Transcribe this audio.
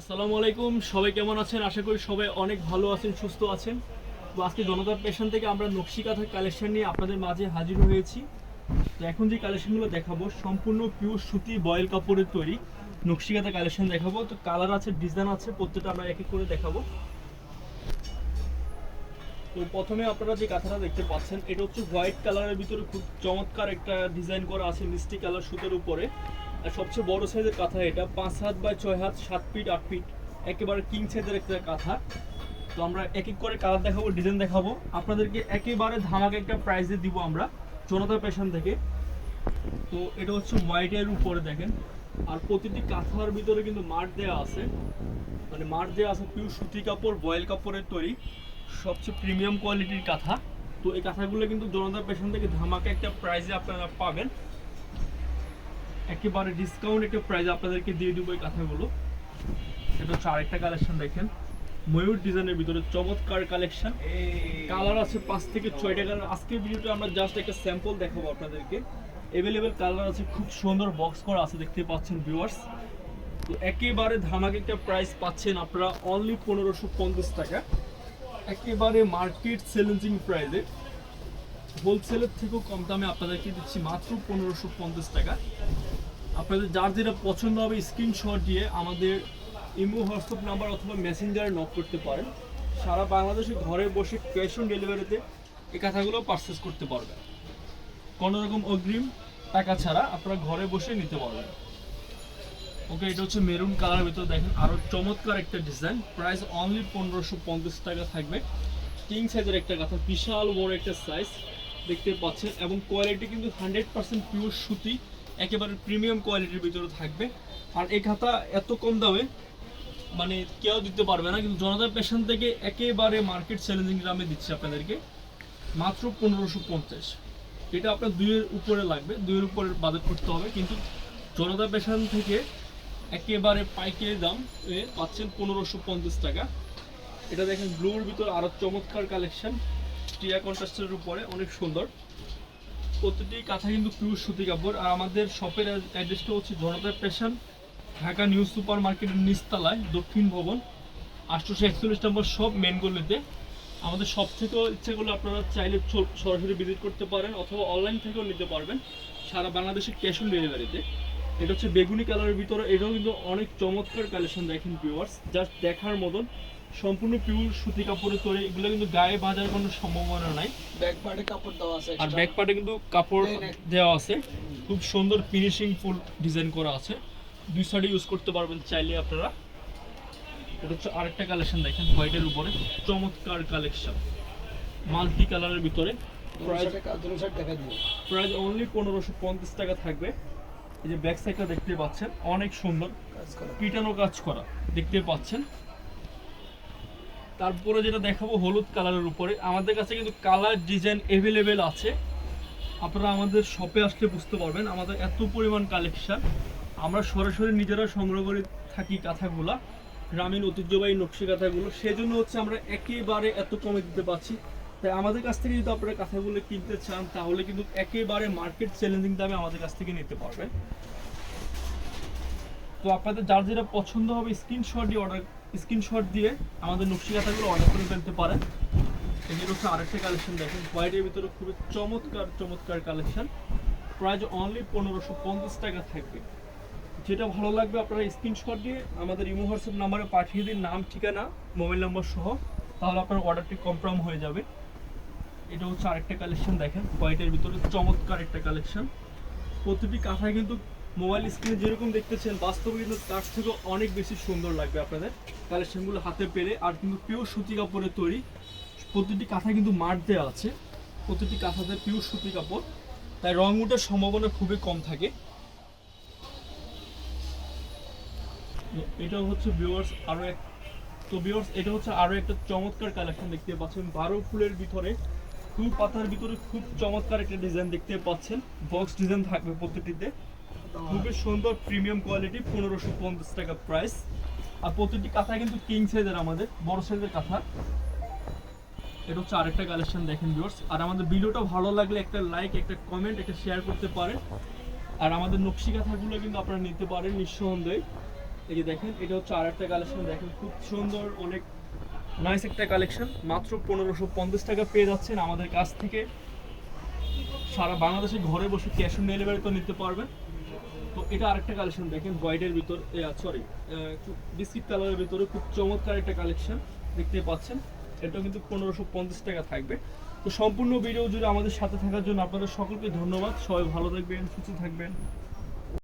আসসালামু আলাইকুম, সবাই কেমন আছেন? আশা করি সবাই অনেক ভালো আছেন, সুস্থ আছেন। তো আজকে জনতার পেশন থেকে আমরা নকশি কাঁথার কালেকশন নিয়ে আপনাদের মাঝে হাজির হয়েছি। তো এখন যে কালেকশনগুলো দেখাবো, সম্পূর্ণ পিওর সুতি বয়েল কাপড়ের তৈরি নকশি কাঁথা কালেকশন দেখাবো। তো কালার আছে ডিজাইন আছে, প্রত্যেকটা আমরা এক এক করে দেখাবো। তো প্রথমে আপনারা যে কাঁথাটা দেখতে পাচ্ছেন, এটা হচ্ছে হোয়াইট কালারের ভিতরে খুব চমৎকার একটা ডিজাইন করা আছে, মিষ্টি কালার সুতোর উপরে। আর সবচেয়ে বড় সাইজের কাঁথা এটা। পাঁচ হাত বাই ছয় হাত, সাত ফিট আট ফিট একেবারে কিং সাইজের একটা কাঁথা। তো আমরা এক এক করে কালার দেখাবো ডিজাইন দেখাবো। আপনাদেরকে একেবারে ধামাকে একটা প্রাইজে দিব আমরা জনতা পেশন থেকে। তো এটা হচ্ছে হোয়াইটের উপরে দেখেন। আর প্রতিটি কাঁথার ভিতরে কিন্তু মাঠ দেওয়া আছে। মানে মাঠ দেওয়া আছে পিওর সুতি কাপড়, বয়েল কাপড়ের তৈরি। সবচেয়ে প্রিমিয়াম কোয়ালিটির কাঁথা। তো এই কাঁথাগুলো কিন্তু জনতা পেশন থেকে ধামাকে একটা প্রাইজে আপনারা পাবেন। একেবারে ডিসকাউন্ট একটা প্রাইজ আপনাদেরকে দিয়ে দেবো এই কাঁথাগুলো। এটা হচ্ছে আরেকটা কালেকশন দেখেন। ময়ূর ডিজাইনের ভিতরে চমৎকার কালেকশন কালার আছে পাঁচ থেকে ছয়টা কালার আজকের ভিডিওটা আমরা জাস্ট একটা স্যাম্পল দেখাবো আপনাদেরকে। অ্যাভেলেবেল কালার আছে খুব সুন্দর বক্স করা আছে দেখতে পাচ্ছেন ভিউয়ার্স তো একেবারে ধামাকে একটা প্রাইস পাচ্ছেন আপনারা অনলি পনেরোশো পঞ্চাশ টাকা। একেবারে মার্কেট চ্যালেঞ্জিং প্রাইসে হোলসেলের থেকেও কম দামে আপনাদেরকে দিচ্ছি মাত্র পনেরোশো পঞ্চাশ টাকা। আপনাদের যার যেটা পছন্দ হবে স্ক্রিনশট দিয়ে আমাদের ইমো, হোয়াটসঅ্যাপ নাম্বার অথবা মেসেঞ্জারে নক করতে পারেন। সারা বাংলাদেশে ঘরে বসে ক্যাশ অন ডেলিভারিতে এই কথাগুলো পারচেস করতে পারবেন। কোনো রকম অগ্রিম টাকা ছাড়া আপনারা ঘরে বসে নিতে পারবেন। ওকে এটা হচ্ছে মেরুন কালারের ভিতরে দেখেন আরও চমৎকার একটা ডিজাইন প্রাইস অনলি পনেরোশো পঞ্চাশ টাকা থাকবে। কিং সাইজের একটা কথা বিশাল বড় একটা সাইজ দেখতে পাচ্ছেন, এবং কোয়ালিটি কিন্তু হান্ড্রেড পার্সেন্ট পিওর সুতি। একেবারে প্রিমিয়াম কোয়ালিটির ভিতরে থাকবে। আর এই খাতা এত কম দামে মানে কেউ দিতে পারবে না, কিন্তু জনতা পেশন থেকে একেবারে মার্কেট চ্যালেঞ্জিং দামে দিচ্ছে আপনাদেরকে, মাত্র পনেরোশো পঞ্চাশ। এটা আপনার দুইয়ের উপরে লাগবে, দুইয়ের উপরে বাজেট করতে হবে, কিন্তু জনতা পেশন থেকে একেবারে পাইকারি দাম পাচ্ছেন পনেরোশো পঞ্চাশ টাকা। এটা দেখেন ব্লুর ভিতর আরও চমৎকার কালেকশন টিয়া কন্ট্রাস্টের উপরে, অনেক সুন্দর। প্রতিটি কাঁথা কিন্তু পিওর সুতি কাপড়। আর আমাদের শপের অ্যাড্রেসটা হচ্ছে জনতা পেশন ঢাকা নিউ সুপার মার্কেটের নিচতলায়, দক্ষিণ ভবন আটশোশো একচল্লিশ নম্বর সব মেন গলিতে। আমাদের সব থেকেও ইচ্ছে করলে আপনারা চাইলে সরাসরি ভিজিট করতে পারেন, অথবা অনলাইন থেকেও নিতে পারবেন। সারা বাংলাদেশে ক্যাশ অন ডেলিভারিতে এটা হচ্ছে বেগুনি কালারের ভিতরে এটাও কিন্তু অনেক চমৎকার কালেকশন দেখেন ভিউয়ার্স জাস্ট দেখার মতন। সম্পূর্ণ পিওর সুতি কাপড়ের তৈরি এগুলো কিন্তু গায়ে বাজার কোনো সম্ভাবনা নাই। ব্যাক পার্টে কাপড় দেওয়া আছে আর। ব্যাক পার্টে কিন্তু কাপড় দেওয়া আছে। খুব সুন্দর ফিনিশিং ফুল ডিজাইন করা আছে। দুই সাইডে ইউজ করতে পারবেন চাইলে আপনারা। এটা হচ্ছে আরেকটা কালেকশন দেখেন হোয়াইটের উপরে। চমৎকার কালেকশন মাল্টি কালারের ভিতরে। প্রাইস অনলি পনেরোশো পঞ্চাশ টাকা থাকবে। এই যে ব্যাক সাইডটা দেখতে পাচ্ছেন অনেক সুন্দর। পিটানো কাজ করা দেখতে পাচ্ছেন। তারপরে যেটা দেখাবো হলুদ কালারের উপরে। আমাদের কাছে কিন্তু কালার ডিজাইন অ্যাভেলেবেল আছে। আপনারা আমাদের শপে আসলে বুঝতে পারবেন আমাদের এত পরিমাণ কালেকশন আমরা সরাসরি নিজেরা সংগ্রহ করে থাকি কাঁথাগুলা গ্রামীণ ঐতিহ্যবাহী নকশি কাঁথাগুলো। সেজন্য হচ্ছে আমরা একেবারে এত কমে দিতে পারছি। তাই আমাদের কাছ থেকে যদি আপনারা কাঁথাগুলো কিনতে চান, তাহলে কিন্তু একেবারে মার্কেট চ্যালেঞ্জিং দামে আমাদের কাছ থেকে নিতে পারবেন তো আপনাদের যার যেটা পছন্দ হবে স্ক্রিনশট দিয়ে অর্ডার স্ক্রিনশট দিয়ে আমাদের নকশি কাঁথাগুলো অর্ডার করে ফেলতে পারেন। এগুলো হচ্ছে আরেকটা কালেকশন দেখেন হোয়াইটের ভিতরে খুবই চমৎকার চমৎকার কালেকশন প্রাইস অনলি পনেরোশো পঞ্চাশ টাকা থাকবে। যেটা ভালো লাগবে আপনারা স্ক্রিনশট দিয়ে আমাদের ইমো হোয়াটসঅ্যাপ নাম্বারে পাঠিয়ে দিন, নাম, ঠিকানা মোবাইল নম্বর সহ, তাহলে আপনার অর্ডারটি কনফার্ম হয়ে যাবে। এটা হচ্ছে আরেকটা কালেকশন দেখেন হোয়াইটের ভিতরে চমৎকার একটা কালেকশন প্রতিটি কাঁথায় কিন্তু মোবাইল স্ক্রিনে যেরকম দেখতেছেন, বাস্তবে কিন্তু তার থেকে অনেক বেশি সুন্দর লাগবে আপনাদের। কালেকশনগুলো হাতে পেলে আর কিন্তু পিওর সুতি কাপড়ের তৈরি। প্রতিটি কাঁথা কিন্তু মাঠ দেওয়া আছে। প্রতিটি কাঁথাতে পিওর সুতি কাপড়। তাই রং উঠার সম্ভাবনা খুবই কম থাকে। এটা হচ্ছে ভিউয়ার্স আরও এক তো ভিউয়ার্স এটা হচ্ছে আরও একটা চমৎকার কালেকশন দেখতে পাচ্ছেন। বারো ফুলের ভিতরে ফুল পাতার ভিতরে খুব চমৎকার একটা ডিজাইন দেখতে পাচ্ছেন। বক্স ডিজাইন থাকবে প্রতিটিতে। খুবই সুন্দর প্রিমিয়াম কোয়ালিটি, পনেরোশো পঞ্চাশ টাকা প্রাইস। আর প্রতিটি কাঁথা কিন্তু কিং সাইজের আমাদের, বড় সাইজের কাঁথা। এটা হচ্ছে আরেকটা কালেকশন দেখেন ভিউয়ার্স আর আমাদের ভিডিওটা ভালো লাগলে একটা লাইক একটা কমেন্ট একটা শেয়ার করতে পারেন। আর আমাদের নকশি কাঁথাগুলো কিন্তু আপনারা নিতে পারেন নিঃসন্দেহে। এই যে দেখেন, এটা হচ্ছে আর একটা কালেকশন দেখেন, খুব সুন্দর, অনেক নাইস একটা কালেকশন মাত্র পনেরোশো পঞ্চাশ টাকা পেয়ে যাচ্ছেন আমাদের কাছ থেকে। সারা বাংলাদেশে ঘরে বসে ক্যাশ অন ডেলিভারি তো নিতে পারবেন। তো এটা আরেকটা কালেকশন দেখেন হোয়াইটের ভিতর সরি বিস্কিট কালারের ভিতরে খুব চমৎকার একটা কালেকশন দেখতে পাচ্ছেন। এটাও কিন্তু পনেরোশো পঞ্চাশ টাকা থাকবে। তো সম্পূর্ণ ভিডিও জুড়ে আমাদের সাথে থাকার জন্য আপনাদের সকলকে ধন্যবাদ। সবাই ভালো থাকবেন, সুস্থ থাকবেন।